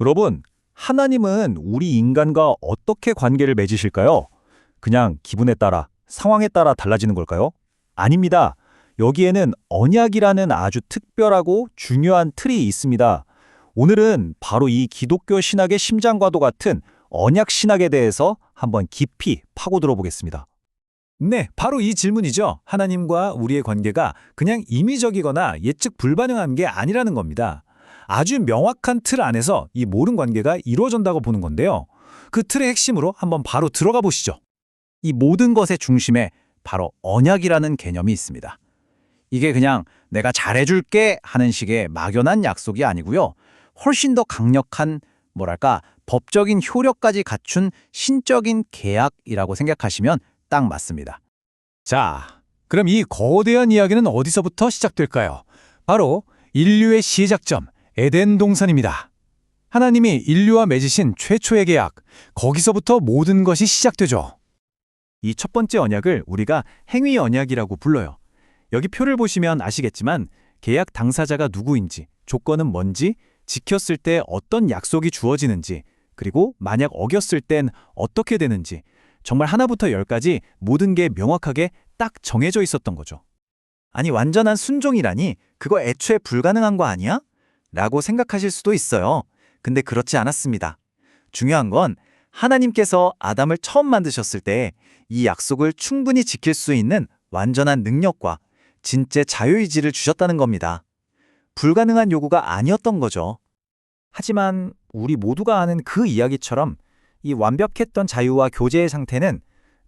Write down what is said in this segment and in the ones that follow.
여러분, 하나님은 우리 인간과 어떻게 관계를 맺으실까요? 그냥 기분에 따라, 상황에 따라 달라지는 걸까요? 아닙니다. 여기에는 언약이라는 아주 특별하고 중요한 틀이 있습니다. 오늘은 바로 이 기독교 신학의 심장과도 같은 언약 신학에 대해서 한번 깊이 파고들어 보겠습니다. 네, 바로 이 질문이죠. 하나님과 우리의 관계가 그냥 임의적이거나 예측 불가능한 게 아니라는 겁니다. 아주 명확한 틀 안에서 이 모든 관계가 이루어진다고 보는 건데요. 그 틀의 핵심으로 한번 바로 들어가 보시죠. 이 모든 것의 중심에 바로 언약이라는 개념이 있습니다. 이게 그냥 내가 잘해줄게 하는 식의 막연한 약속이 아니고요. 훨씬 더 강력한 뭐랄까 법적인 효력까지 갖춘 신적인 계약이라고 생각하시면 딱 맞습니다. 자, 그럼 이 거대한 이야기는 어디서부터 시작될까요? 바로 인류의 시작점, 에덴 동산입니다. 하나님이 인류와 맺으신 최초의 계약, 거기서부터 모든 것이 시작되죠. 이 첫 번째 언약을 우리가 행위 언약이라고 불러요. 여기 표를 보시면 아시겠지만 계약 당사자가 누구인지, 조건은 뭔지, 지켰을 때 어떤 약속이 주어지는지, 그리고 만약 어겼을 땐 어떻게 되는지, 정말 하나부터 열까지 모든 게 명확하게 딱 정해져 있었던 거죠. 아니, 완전한 순종이라니 그거 애초에 불가능한 거 아니야? 라고 생각하실 수도 있어요. 근데 그렇지 않았습니다. 중요한 건 하나님께서 아담을 처음 만드셨을 때 이 약속을 충분히 지킬 수 있는 완전한 능력과 진짜 자유의지를 주셨다는 겁니다. 불가능한 요구가 아니었던 거죠. 하지만 우리 모두가 아는 그 이야기처럼 이 완벽했던 자유와 교제의 상태는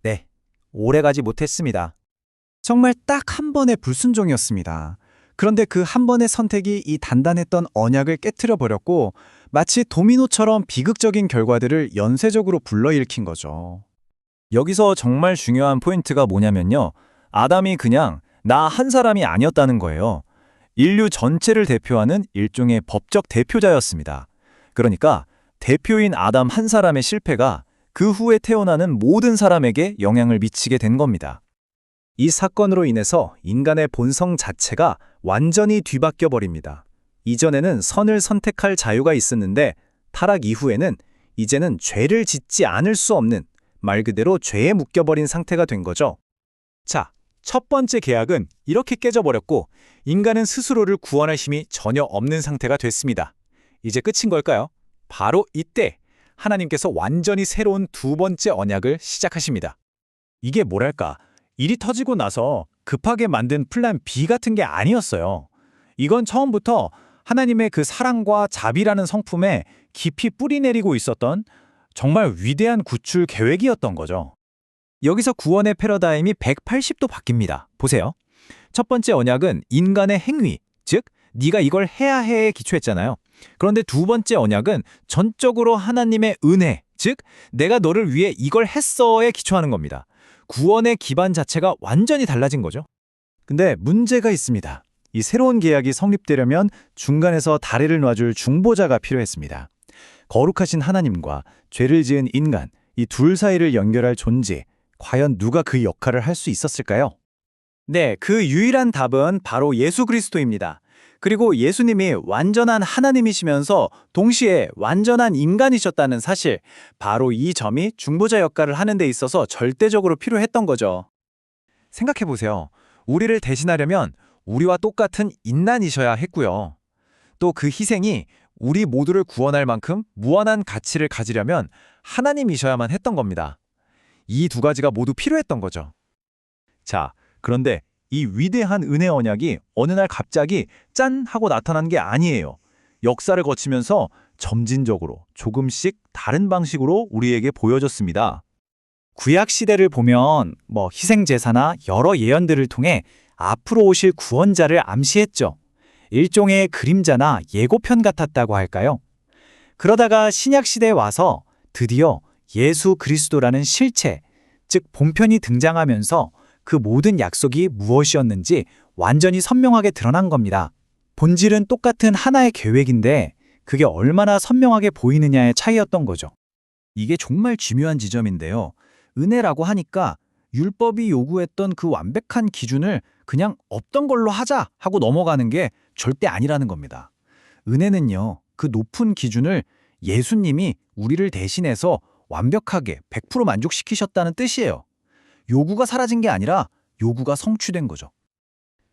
네, 오래가지 못했습니다. 정말 딱 한 번의 불순종이었습니다. 그런데 그 한 번의 선택이 이 단단했던 언약을 깨트려 버렸고 마치 도미노처럼 비극적인 결과들을 연쇄적으로 불러일으킨 거죠. 여기서 정말 중요한 포인트가 뭐냐면요. 아담이 그냥 나 한 사람이 아니었다는 거예요. 인류 전체를 대표하는 일종의 법적 대표자였습니다. 그러니까 대표인 아담 한 사람의 실패가 그 후에 태어나는 모든 사람에게 영향을 미치게 된 겁니다. 이 사건으로 인해서 인간의 본성 자체가 완전히 뒤바뀌어 버립니다. 이전에는 선을 선택할 자유가 있었는데 타락 이후에는 이제는 죄를 짓지 않을 수 없는 말 그대로 죄에 묶여버린 상태가 된 거죠. 자, 첫 번째 계약은 이렇게 깨져버렸고 인간은 스스로를 구원할 힘이 전혀 없는 상태가 됐습니다. 이제 끝인 걸까요? 바로 이때 하나님께서 완전히 새로운 두 번째 언약을 시작하십니다. 이게 뭐랄까 일이 터지고 나서 급하게 만든 플랜 B 같은 게 아니었어요. 이건 처음부터 하나님의 그 사랑과 자비라는 성품에 깊이 뿌리 내리고 있었던 정말 위대한 구출 계획이었던 거죠. 여기서 구원의 패러다임이 180도 바뀝니다. 보세요. 첫 번째 언약은 인간의 행위, 즉 네가 이걸 해야 해에 기초했잖아요. 그런데 두 번째 언약은 전적으로 하나님의 은혜, 즉 내가 너를 위해 이걸 했어에 기초하는 겁니다. 구원의 기반 자체가 완전히 달라진 거죠. 근데 문제가 있습니다. 이 새로운 계약이 성립되려면 중간에서 다리를 놔줄 중보자가 필요했습니다. 거룩하신 하나님과 죄를 지은 인간, 이 둘 사이를 연결할 존재, 과연 누가 그 역할을 할 수 있었을까요? 네, 그 유일한 답은 바로 예수 그리스도입니다. 그리고 예수님이 완전한 하나님이시면서 동시에 완전한 인간이셨다는 사실, 바로 이 점이 중보자 역할을 하는 데 있어서 절대적으로 필요했던 거죠. 생각해 보세요. 우리를 대신하려면 우리와 똑같은 인난이셔야 했고요. 또 그 희생이 우리 모두를 구원할 만큼 무한한 가치를 가지려면 하나님이셔야만 했던 겁니다. 이 두 가지가 모두 필요했던 거죠. 자, 그런데 이 위대한 은혜 언약이 어느 날 갑자기 짠 하고 나타난 게 아니에요. 역사를 거치면서 점진적으로 조금씩 다른 방식으로 우리에게 보여졌습니다. 구약 시대를 보면 뭐 희생 제사나 여러 예언들을 통해 앞으로 오실 구원자를 암시했죠. 일종의 그림자나 예고편 같았다고 할까요? 그러다가 신약 시대에 와서 드디어 예수 그리스도라는 실체, 즉 본편이 등장하면서 그 모든 약속이 무엇이었는지 완전히 선명하게 드러난 겁니다. 본질은 똑같은 하나의 계획인데 그게 얼마나 선명하게 보이느냐의 차이였던 거죠. 이게 정말 중요한 지점인데요. 은혜라고 하니까 율법이 요구했던 그 완벽한 기준을 그냥 없던 걸로 하자 하고 넘어가는 게 절대 아니라는 겁니다. 은혜는요, 그 높은 기준을 예수님이 우리를 대신해서 완벽하게 100% 만족시키셨다는 뜻이에요. 요구가 사라진 게 아니라 요구가 성취된 거죠.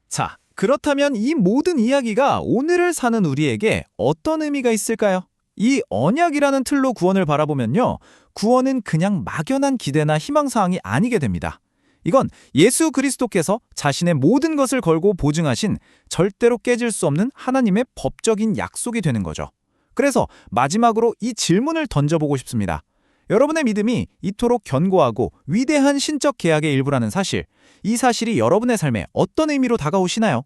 자, 그렇다면 이 모든 이야기가 오늘을 사는 우리에게 어떤 의미가 있을까요? 이 언약이라는 틀로 구원을 바라보면요. 구원은 그냥 막연한 기대나 희망사항이 아니게 됩니다. 이건 예수 그리스도께서 자신의 모든 것을 걸고 보증하신 절대로 깨질 수 없는 하나님의 법적인 약속이 되는 거죠. 그래서 마지막으로 이 질문을 던져보고 싶습니다. 여러분의 믿음이 이토록 견고하고 위대한 신적 계약의 일부라는 사실, 이 사실이 여러분의 삶에 어떤 의미로 다가오시나요?